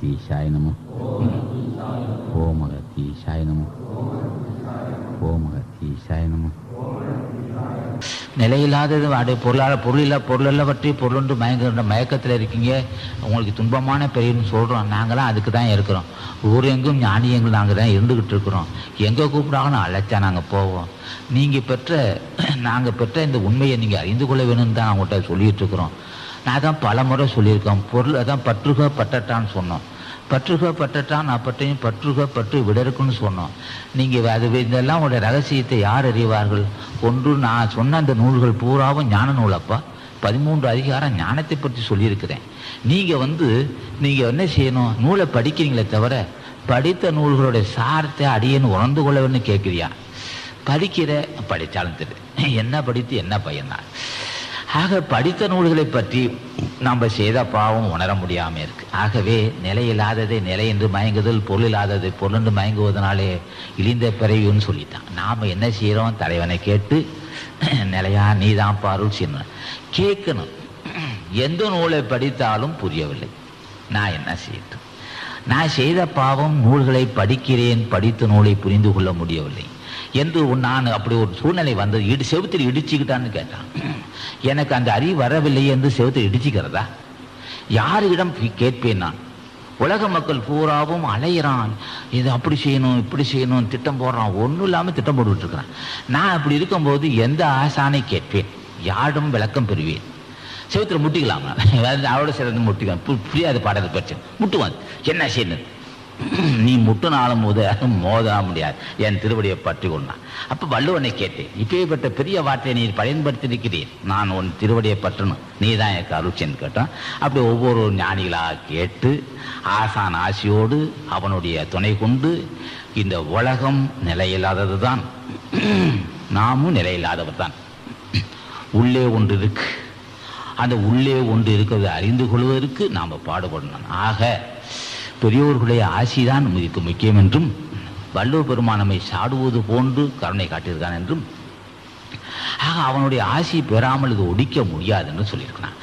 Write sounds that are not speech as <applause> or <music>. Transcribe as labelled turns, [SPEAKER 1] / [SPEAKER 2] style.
[SPEAKER 1] அகத்தீஷாய நம ஓம் அகத்தீஷாய நம ஓம் அகத்தீஷாய நம நிலையில்லாதது அடைய பொருளால் பொருளில்லா பொருளெல்லாம் பற்றி பொருளுண்டு மயங்குகின்ற மயக்கத்தில் இருக்கீங்க உங்களுக்கு துன்பமான பெரியன்னு சொல்கிறோம் நாங்களாம் அதுக்கு தான் இருக்கிறோம் ஊர் எங்கும் ஞானியங்கள் நாங்கள் தான் இருந்துக்கிட்டு இருக்கிறோம் எங்கே கூப்பிடாங்கன்னு அழைச்சா நாங்கள் போவோம் நீங்கள் பெற்ற நாங்கள் பெற்ற இந்த உண்மையை நீங்கள் அறிந்து கொள்ள வேணும்னு தான் அவங்கள்ட்ட சொல்லிகிட்டு இருக்கிறோம் நான் தான் பல முறை சொல்லியிருக்கேன். பொருள் அதான் பற்றுக பட்டட்டான்னு சொன்னோம். பற்றுக பட்டட்டான் அப்பட்டையும் பற்றுக பற்று விடருக்குன்னு சொன்னோம். நீங்கள் அது இதெல்லாம் உடைய ரகசியத்தை யார் அறிவார்கள்? ஒன்று நான் சொன்ன அந்த நூல்கள் பூராவும் ஞான நூலப்பா. பதிமூன்று அதிகாரம் ஞானத்தை பற்றி சொல்லியிருக்கிறேன். நீங்கள் வந்து நீங்கள் என்ன செய்யணும்? நூலை படிக்கிறீங்களே தவிர படித்த நூல்களுடைய சாரத்தை அடியேன்னு உணர்ந்து கொள்ளவேன்னு கேட்குறியா? படிக்கிற படித்தாலும் தெரியுது என்ன படித்து என்ன பையன்தான் ஆக படித்த நூல்களை பற்றி நாம் செய்த பாவம் உணர முடியாமல் இருக்கு. ஆகவே நிலையில்லாததை நிலை என்று மயங்குதல் பொருள் இல்லாததை பொருள் என்று மயங்குவதனாலே இழிந்த பிறவின்னு சொல்லிட்டான். நாம் என்ன செய்கிறோம் தலைவனை கேட்டு நிலையா நீ தான் பாருள் செய்யணும் கேட்கணும். எந்த நூலை படித்தாலும் புரியவில்லை. நான் என்ன செய்யட்டும்? நான் செய்த பாவம் நூல்களை படிக்கிறேன் படித்த நூலை புரிந்து கொள்ள முடியவில்லை. என்று நான் அப்படி ஒரு சூழ்நிலை வந்தது இடி செவுத்தில் இடிச்சுக்கிட்டான்னு கேட்டான். எனக்கு அந்த அறிவு வரவில்லையே என்று செவுத்தில் இடிச்சுக்கிறதா? யாரிடம் கேட்பேன் நான்? உலக மக்கள் பூராவும் அலையிறான். இது அப்படி செய்யணும் இப்படி செய்யணும் திட்டம் போடுறான். ஒன்றும் இல்லாமல் திட்டம் போட்டுட்டு இருக்கிறான் நான் அப்படி இருக்கும்போது எந்த ஆசானை கேட்பேன்? யாரும் விளக்கம் பெறுவேன்? செவுத்துல முட்டிக்கலாமா? <laughs> அவளோட சேர்ந்து முட்டிக்கலாம்? பு- புரியாத பாடல் பிரச்சனை. முட்டுவான். என்ன செய்யணும்? நீ முட்டுனாலும் போது மோத முடியாது. என் திருவடியை பற்றி கொண்டான் அப்போ வள்ளுவனை கேட்டேன் இப்பேற்பட்ட பெரிய வார்த்தையை நீ பயன்படுத்தியிருக்கிறீர். நான் உன் திருவடியை பற்றணும் நீ தான் எனக்கு அருட்சின்னு கேட்டான். அப்படி ஒவ்வொரு ஞானிகளாக கேட்டு ஆசான் ஆசியோடு அவனுடைய துணை கொண்டு இந்த உலகம் நிலையில்லாதது தான் நாமும் நிலையில்லாதவர் தான் உள்ளே ஒன்று இருக்கு. அந்த உள்ளே ஒன்று இருக்கிறதை அறிந்து கொள்வதற்கு நாம் பாடுபடணும். ஆக பெரியோர்களுடைய ஆசிதான் இதுக்கு முக்கியம் என்றும் வள்ளுவர் பெருமானமை சாடுவது போன்று கருணை காட்டியிருக்கான் என்றும். ஆக அவனுடைய ஆசி பெறாமல் இது ஒடிக்க முடியாது என்று சொல்லியிருக்கிறான்.